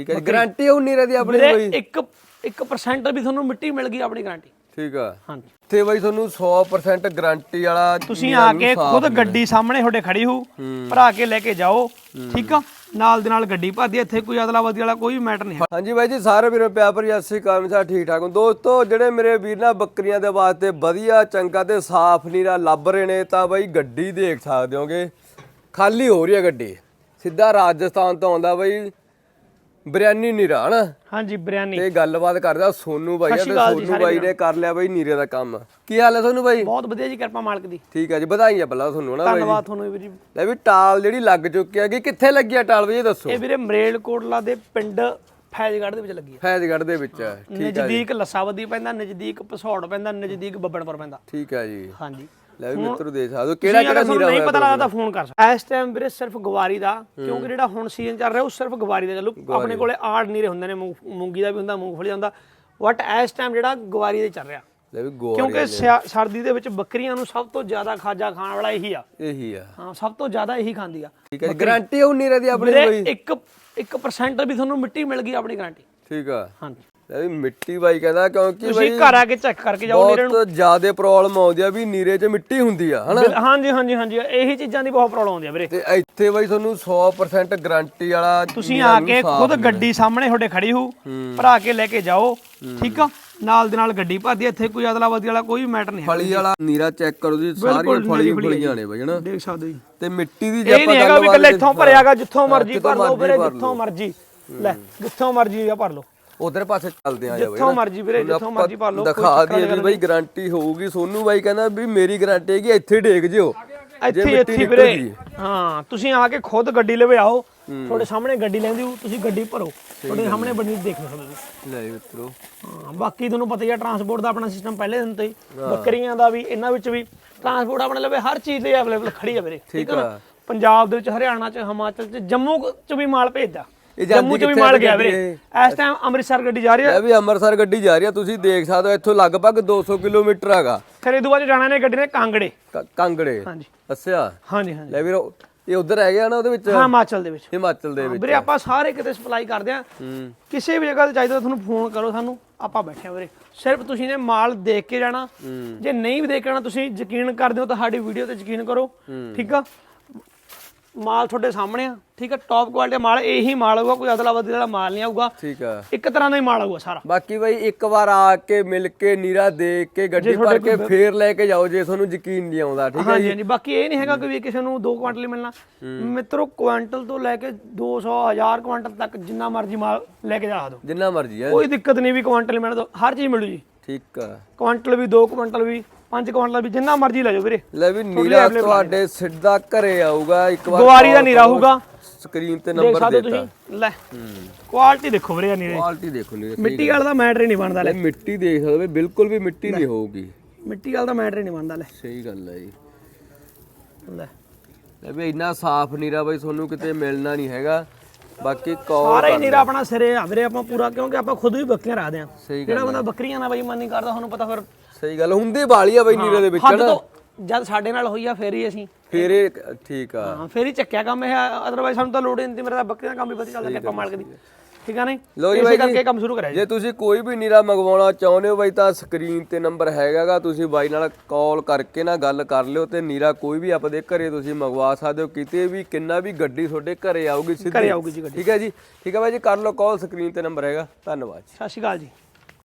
ਠੀਕ ਹੈ ਗਾਰੰਟੀ ਹੋਊ ਨੀਰੇ ਦੀ ਆਪਣੀ ਕੋਈ 1 1% ਵੀ ਤੁਹਾਨੂੰ ਮਿੱਟੀ ਮਿਲ ਗਈ ਆਪਣੀ ਗਾਰੰਟੀ ਠੀਕ ਆ। ਹਾਂਜੀ। ਤੇ ਬਾਈ ਤੁਹਾਨੂੰ 100% ਗਾਰੰਟੀ ਵਾਲਾ ਤੁਸੀਂ ਆ ਕੇ ਖੁਦ। ਗੱਡੀ ਸਾਹਮਣੇ ਤੁਹਾਡੇ ਖੜੀ ਹੋ। ਭਰਾ ਕੇ ਲੈ ਕੇ ਜਾਓ ਠੀਕ ਆ? ਨਾਲ ਦੇ ਨਾਲ ਗੱਡੀ ਭਰਦੀ ਇੱਥੇ ਕੋਈ ਅਦਲਾ ਬਦਲੀ ਵਾਲਾ ਕੋਈ ਮੈਟਰ ਨਹੀਂ ਹਾਂਜੀ ਬਾਈ ਜੀ ਸਾਰੇ ਵੀਰੋ ਪਿਆਰ ਭਰੀ ਸਤਿ ਸ਼੍ਰੀ ਅਕਾਲ ਸਾ ਠੀਕ ਠਾਕ ਹੋ? ਦੋਸਤੋ ਜਿਹੜੇ ਮੇਰੇ ਵੀਰ ਨਾ ਬੱਕਰੀਆਂ ਦੇ ਵਾਸਤੇ ਵਧੀਆ ਚੰਗਾ ਤੇ ਸਾਫ਼ ਨੀਰਾ ਲੱਭ ਰਹੇ ਨੇ ਤਾਂ ਬਾਈ ਗੱਡੀ ਦੇਖ ਸਕਦੇ ਹੋਗੇ। ਖਾਲੀ ਹੋ ਰਹੀ ਹੈ ਗੱਡੀ। ਸਿੱਧਾ ਰਾਜਸਥਾਨ ਤੋਂ ਆਉਂਦਾ ਬਾਈ। ਬਿਰਿਆਨੀ ਨੀਰਾ ਹਨਾ ਹਾਂਜੀ ਬਿਰਿਆਨੀ। ਤੇ ਗੱਲਬਾਤ ਕਰਦਾ ਸੋਨੂ ਬਾਈ ਤੇ ਸੋਨੂ ਬਾਈ ਨੇ ਕਰ ਲਿਆ ਬਾਈ ਨੀਰੇ ਦਾ ਕੰਮ। ਕੀ ਹਾਲ ਹੈ ਸੋਨੂ ਬਾਈ? ਬਹੁਤ ਵਧੀਆ ਜੀ ਕਿਰਪਾ ਮਾਲਕ ਦੀ। ਠੀਕ ਹੈ ਜੀ ਵਧਾਈਆਂ ਪਹਿਲਾਂ ਤੁਹਾਨੂੰ ਹਨਾ ਬਾਈ। ਧੰਨਵਾਦ ਤੁਹਾਨੂੰ ਵੀਰ ਜੀ। ਲੈ ਵੀ ਟਾਲ ਜਿਹੜੀ ਲੱਗ ਚੁੱਕੀ ਹੈਗੀ ਕਿੱਥੇ ਲੱਗੀ ਆ ਟਾਲ ਵੀ ਦੱਸੋ? ਇਹ ਵੀਰੇ ਮਰੇਲਕੋਟਲਾ ਦੇ ਪਿੰਡ ਫੈਜ਼ਗੜ੍ਹ ਦੇ ਵਿੱਚ ਲੱਗੀ ਹੈ ਫੈਜ਼ਗੜ੍ਹ ਦੇ ਵਿੱਚ ਹੈ। ਠੀਕ ਨਜ਼ਦੀਕ ਲੱਸਾਵਦੀ ਪੈਂਦਾ ਨਜ਼ਦੀਕ ਪਸੌੜ ਪੈਂਦਾ ਨਜ਼ਦੀਕ ਬੱਬਣਪੁਰ ਪੈਂਦਾ। ਠੀਕ ਹੈ ਜੀ। ਹਾਂਜੀ। ਲੈ ਵੀ ਮਿੱਤਰੋ ਦੇਖ ਸਕਦੇ ਹੋ। ਕਿਹੜਾ ਕਿਹੜਾ ਨੀਰਾ ਨਹੀਂ ਪਤਾ ਲੱਗਦਾ ਤਾਂ ਫੋਨ ਕਰ ਸਕਦਾ। ਇਸ ਟਾਈਮ ਵੀਰੇ ਸਿਰਫ ਗਵਾਰੀ ਦਾ ਕਿਉਂਕਿ ਜਿਹੜਾ ਹੁਣ ਸੀਜ਼ਨ ਚੱਲ ਰਿਹਾ ਉਹ ਸਿਰਫ ਗਵਾਰੀ ਦਾ ਚੱਲੂ। ਆਪਣੇ ਕੋਲੇ ਆੜ ਨੀਰੇ ਹੁੰਦੇ ਨੇ ਮੂੰਗ- ਦਾ ਵੀ ਹੁੰਦਾ ਮੂੰਗਫਲੀ ਦਾ ਹੁੰਦਾ। ਬਟ ਇਸ ਟਾਈਮ ਜਿਹੜਾ ਗਵਾਰੀ ਦੇ ਚੱਲ ਰਿਹਾ। ਲੈ ਵੀ ਗੋਰ ਕਿਉਂਕਿ ਸਰਦੀ ਦੇ ਵਿੱਚ ਬੱਕਰੀਆਂ ਨੂੰ ਸਭ ਤੋਂ ਜ਼ਿਆਦਾ ਖਾਜਾ ਖਾਣ ਵਾਲਾ ਇਹੀ ਆ। ਇਹੀ ਆ। ਹਾਂ ਸਭ ਤੋਂ ਜ਼ਿਆਦਾ ਇਹੀ ਖਾਂਦੀ ਆ। ਠੀਕ ਹੈ ਗਾਰੰਟੀ ਹੋਊ ਨੀਰੇ ਦੀ ਆਪਣੀ ਕੋਈ? 1 1% ਵੀ ਤੁਹਾਨੂੰ ਮਿੱਟੀ ਮਿਲ ਗਈ ਆਪਣੀ ਗਾਰੰਟੀ ਠੀਕ ਆ। ਹਾਂਜੀ। ਵੀ ਮਿੱਟੀ ਬਾਈ ਕਹਿੰਦਾ ਕਿਉਂਕਿ ਤੁਸੀਂ ਘਰ ਆ ਕੇ ਚੈੱਕ ਕਰਕੇ ਜਾਓ ਨੀਰੇ ਨੂੰ। ਬਹੁਤ ਜ਼ਿਆਦਾ ਪ੍ਰੋਬਲਮ ਆਉਂਦੀ ਆ ਵੀ ਨੀਰੇ 'ਚ ਮਿੱਟੀ ਹੁੰਦੀ ਆ ਹਨਾ? ਹਾਂਜੀ ਹਾਂਜੀ ਹਾਂਜੀ। ਇਹੀ ਚੀਜ਼ਾਂ ਦੀ ਬਹੁਤ ਪ੍ਰੋਬਲਮ ਆਉਂਦੀ ਆ ਵੀਰੇ। ਤੇ ਇੱਥੇ ਬਾਈ ਤੁਹਾਨੂੰ 100% ਗਾਰੰਟੀ ਵਾਲਾ ਤੁਸੀਂ ਆ ਕੇ ਖੁਦ ਗੱਡੀ ਸਾਹਮਣੇ ਤੁਹਾਡੇ ਖੜੀ ਹੋ। ਭਰਾ ਕੇ ਲੈ ਕੇ ਜਾਓ ਠੀਕ ਆ? ਨਾਲ ਦੇ ਨਾਲ ਗੱਡੀ ਭਰਦੀ ਇੱਥੇ ਕੋਈ ਅਦਲਾ ਬਦਲੀ ਵਾਲਾ ਕੋਈ ਮੈਟਰ ਨਹੀਂ ਹੈ ਫਲੀ ਵਾਲਾ ਨੀਰਾ ਚੈੱਕ ਕਰੋ ਜੀ ਸਾਰੀਆਂ ਫਲੀ ਫਲੀਆਂ ਨੇ ਬਾਈ ਹਨਾ? ਦੇਖ ਸਕਦੇ ਜੀ। ਤੇ ਮਿੱਟੀ ਦੀ ਜੇ ਇਹ ਆਪਾਂ ਨਹੀਂ ਹੈਗਾ ਵੀ ਗੱਲਬਾਤ ਇਕੱਲੇ ਇੱਥੋਂ ਭਰਿਆਗਾ ਜਿੱਥੋਂ ਮਰਜ਼ੀ ਭਰ ਲਓ ਵੀਰੇ ਜਿੱਥੋਂ ਮਰਜ਼ੀ। ਲੈ ਜਿੱਥੋਂ ਮਰਜ਼ੀ ਆ ਭਰ ਲਓ। ਉਧਰ ਪਾਸੇ ਚੱਲਦੇ ਆ ਜਾ ਬਾਈ ਜਿੱਥੋਂ ਮਰਜ਼ੀ ਵੀਰੇ ਜਿੱਥੋਂ ਮਰਜ਼ੀ ਭਰ ਲਓ ਦਿਖਾ ਦਈਏ ਵੀ ਬਾਈ ਗਾਰੰਟੀ ਹੋਊਗੀ ਸੋਨੂ ਬਾਈ ਕਹਿੰਦਾ ਵੀ ਮੇਰੀ ਗਾਰੰਟੀ ਹੈਗੀ ਇੱਥੇ ਡੇਗ ਜਿਓ। ਇੱਥੇ ਇੱਥੇ ਵੀਰੇ। ਹਾਂ ਤੁਸੀਂ ਆ ਕੇ ਖੁਦ ਗੱਡੀ ਲਵੇ ਆਓ। ਤੁਹਾਡੇ ਸਾਹਮਣੇ ਗੱਡੀ ਲੈਂਦੀ ਹੋ ਤੁਸੀਂ ਗੱਡੀ ਭਰੋ। ਤੁਹਾਡੇ ਸਾਹਮਣੇ ਬਣੀ ਦੇਖ ਲਓ ਤੁਸੀਂ ਲੈ ਮਿੱਤਰੋ। ਹਾਂ ਬਾਕੀ ਤੁਹਾਨੂੰ ਪਤਾ ਹੀ ਆ ਟਰਾਂਸਪੋਰਟ ਦਾ ਆਪਣਾ ਸਿਸਟਮ ਪਹਿਲੇ ਦਿਨ ਤੋਂ ਹੀ। ਬੱਕਰੀਆਂ ਦਾ ਵੀ ਇਹਨਾਂ ਵਿੱਚ ਵੀ। ਟਰਾਂਸਪੋਰਟ ਆਪਣੇ ਲਵੇ ਹਰ ਚੀਜ਼ ਲਈ ਅਵੇਲੇਬਲ ਖੜੀ ਆ ਵੀਰੇ। ਠੀਕ ਹੈ। ਪੰਜਾਬ ਦੇ ਵਿੱਚ ਹਰਿਆਣਾ ਚ ਹਿਮਾਚਲ ਚ ਜੰਮੂ ਚ ਵੀ ਮਾਲ ਭੇਜਦਾ। ਜੰਮੂ ਚ ਵੀ ਮਾਲ ਗਿਆ ਵੀਰੇ। ਇਸ ਟਾਈਮ ਅੰਮ੍ਰਿਤਸਰ ਗੱਡੀ ਜਾ ਰਹੀ ਹੈ ਇਹ ਵੀ ਅੰਮ੍ਰਿਤਸਰ ਗੱਡੀ ਜਾ ਰਹੀ ਆ। ਤੁਸੀਂ ਦੇਖ ਸਕਦੇ ਹੋ ਇੱਥੋਂ ਲਗਭਗ 200 ਕਿਲੋਮੀਟਰ ਹੈਗਾ। ਫਿਰ ਇਹ ਚ ਜਾਣਾ ਨੇ ਗੱਡੀ ਨੇ ਕਾਂਗੜੇ। ਕਾਂਗੜੇ। ਹਾਂਜੀ। ਅੱਛਾ। ਹਾਂਜੀ ਹਾਂਜੀ। ਲੈ ਵੀਰੋ ਇਹ ਉਧਰ ਹੈਗੇ ਆ ਨਾ ਉਹਦੇ ਵਿੱਚ? ਹਾਂ ਹਿਮਾਚਲ ਦੇ ਵਿੱਚ। ਹਿਮਾਚਲ ਦੇ ਵਿੱਚ ਵੀਰੇ ਆਪਾਂ ਸਾਰੇ ਕਿਤੇ ਸਪਲਾਈ ਕਰਦੇ ਆ। ਹੂੰ। ਕਿਸੇ ਵੀ ਜਗ੍ਹਾ ਤੇ ਚਾਹੀਦਾ ਤਾਂ ਤੁਹਾਨੂੰ ਫੋਨ ਕਰੋ ਸਾਨੂੰ ਆਪਾਂ ਬੈਠੇ ਆ ਵੀਰੇ। ਸਿਰਫ ਤੁਸੀਂ ਨੇ ਮਾਲ ਦੇਖ ਕੇ ਜਾਣਾ। ਜੇ ਨਹੀਂ ਵੀ ਦੇਖ ਕੇ ਜਾਣਾ ਤੁਸੀਂ ਯਕੀਨ ਕਰਦੇ ਹੋ ਤਾਂ ਸਾਡੀ ਵੀਡੀਓ ਤੇ ਯਕੀਨ ਕਰੋ। ਠੀਕ ਆ? ਮਾਲ ਤੁਹਾਡੇ ਸਾਹਮਣੇ ਆ ਠੀਕ ਆ? ਟੌਪ ਕੁਆਲਿਟੀ ਮਾਲ ਇਹੀ ਮਾਲ ਆਊਗਾ ਕੋਈ ਅਦਲਾ ਬਦਲੀ ਵਾਲਾ ਮਾਲ ਨਹੀਂ ਆਊਗਾ। ਠੀਕ ਆ। ਇੱਕ ਤਰ੍ਹਾਂ ਦਾ ਹੀ ਮਾਲ ਆਊਗਾ ਸਾਰਾ। ਬਾਕੀ ਬਾਈ ਇੱਕ ਵਾਰ ਆ ਕੇ ਮਿਲ ਕੇ ਨੀਰਾ ਦੇਖ ਕੇ ਗੱਡੀ ਭਰ ਕੇ ਫੇਰ ਲੈ ਕੇ ਜਾਓ ਜੇ ਤੁਹਾਨੂੰ ਯਕੀਨ ਨਹੀਂ ਆਉਂਦਾ ਠੀਕ ਹੈ ਹਾਂਜੀ ਹਾਂਜੀ। ਬਾਕੀ ਇਹ ਨਹੀਂ ਹੈਗਾ ਕਿ ਵੀ ਕਿਸੇ ਨੂੰ 2 ਕੁਆਂਟਲ ਹੀ ਮਿਲਣਾ। ਮਿੱਤਰੋ ਕੁਆਂਟਲ ਤੋਂ ਲੈ ਕੇ 200 1000 ਕੁਆਂਟਲ ਤੱਕ ਜਿੰਨਾ ਮਰਜ਼ੀ ਮਾਲ ਲੈ ਕੇ ਜਾ ਦਿਓ ਜਿੰਨਾ ਮਰਜ਼ੀ ਹੈ ਕੋਈ ਦਿੱਕਤ ਨਹੀਂ ਵੀ ਕੁਆਂਟਲ ਮਿਲਣਾ ਹਰ ਚੀਜ਼ ਮਿਲੂ ਜੀ। ਠੀਕ ਆ। ਕੁਆਂਟਲ ਵੀ 2 ਕੁਆਂਟਲ ਵੀ। 5 ਕੁਆਂਟਲ ਵੀ ਜਿੰਨਾ ਮਰਜ਼ੀ ਲੈ ਜਾਓ ਵੀਰੇ। ਲੈ ਵੀ ਨੀਰਾ ਤੁਹਾਡੇ ਸਿੱਧਾ ਘਰੇ ਆਊਗਾ ਇੱਕ ਵਾਰ ਗਵਾਰੀ ਦਾ ਨੀਰਾ ਹੋਊਗਾ। ਸਕਰੀਨ ਤੇ ਨੰਬਰ ਦੇਤਾ। ਲੈ। ਕੁਆਲਿਟੀ ਦੇਖੋ ਵੀਰੇ ਨੀਰੇ। ਕੁਆਲਿਟੀ ਦੇਖੋ ਨੀਰੇ ਮਿੱਟੀ ਵਾਲਾ ਦਾ ਮੈਟਰ ਨਹੀਂ ਬਣਦਾ ਲੈ। ਮਿੱਟੀ ਦੇਖ ਸਕਦੇ ਬਿਲਕੁਲ ਵੀ ਮਿੱਟੀ ਨਹੀਂ ਹੋਊਗੀ। ਮਿੱਟੀ ਵਾਲਾ ਦਾ ਮੈਟਰ ਨਹੀਂ ਬਣਦਾ ਲੈ। ਸਹੀ ਗੱਲ ਹੈ ਜੀ। ਲੈ। ਲੈ ਵੀ ਇੰਨਾ ਸਾਫ਼ ਨੀਰਾ ਬਾਈ ਤੁਹਾਨੂੰ ਕਿਤੇ ਮਿਲਣਾ ਨਹੀਂ ਹੈਗਾ। ਬਾਕੀ ਕੌਲ ਸਾਰਾ ਹੀ ਨੀਰਾ ਆਪਣਾ ਸਿਰੇ ਆ ਵੀਰੇ ਆਪਾਂ ਪੂਰਾ ਕਿਉਂਕਿ ਆਪਾਂ ਖੁਦ ਵੀ ਬੱਕਰੀਆਂ ਰੱਖਦੇ ਆ। ਸਹੀ ਜਿਹੜਾ ਬੰਦਾ ਬੱਕਰੀਆਂ ਨਾਲ ਬਾਈ ਮਨ ਨਹੀਂ ਕਰਦਾ ਤੁਹਾਨੂੰ ਪਤਾ ਫਿਰ। ਸਹੀ ਗੱਲ ਹੁੰਦੀ ਬਾਲੀ ਆ ਬਾਈ ਨੀਰੇ ਦੇ ਵਿੱਚ ਹੱਦ ਤੋਂ ਜਦ ਸਾਡੇ ਨਾਲ ਹੋਈ ਆ ਫੇਰ ਹੀ ਅਸੀਂ। ਫੇਰ ਇਹ ਠੀਕ ਆ। ਹਾਂ ਫੇਰ ਹੀ ਚੱਕਿਆ ਕੰਮ ਇਹ ਅਦਰਵਾਈਜ਼ ਸਾਨੂੰ ਤਾਂ ਲੋੜ ਹੀ ਨਹੀਂ ਮੇਰਾ ਤਾਂ ਬੱਕਰੀਆਂ ਦਾ ਕੰਮ ਵੀ ਵਧੀਆ ਚੱਲਦਾ ਕਿਰਪਾ ਮਾਲਕ ਦੀ ਠੀਕ ਆ ਨਹੀਂ? ਲਓ ਜੀ ਬਾਈ ਕਰਕੇ ਕੰਮ ਸ਼ੁਰੂ ਕਰਿਆ ਜੀ। ਤੁਸੀਂ ਕੋਈ ਵੀ ਨੀਰਾ ਮੰਗਵਾਉਣਾ ਚਾਹੁੰਦੇ ਹੋ ਬਾਈ ਤਾਂ ਸਕਰੀਨ ਤੇ ਨੰਬਰ ਹੈਗਾਗਾ ਤੁਸੀਂ ਬਾਈ ਨਾਲ ਕਾਲ ਕਰਕੇ ਨਾ ਗੱਲ ਕਰ ਲਿਓ ਤੇ ਨੀਰਾ ਕੋਈ ਵੀ ਆਪਦੇ ਘਰੇ ਤੁਸੀਂ ਮੰਗਵਾ ਸਕਦੇ ਹੋ ਕਿਤੇ ਵੀ ਕਿੰਨਾ ਵੀ ਗੱਡੀ ਤੁਹਾਡੇ ਘਰੇ ਆਊਗੀ ਸਿੱਧੀ। ਘਰੇ ਆਊਗੀ ਜੀ ਗੱਡੀ। ਠੀਕ ਹੈ ਜੀ? ਠੀਕ ਹੈ ਬਾਈ ਜੀ ਕਰ ਲਓ ਕਾਲ ਸਕਰੀਨ ਤੇ ਨੰਬਰ ਹੈਗਾ। ਧੰਨਵਾਦ ਸਤਿ ਸ਼੍ਰੀ ਅਕਾਲ ਜੀ।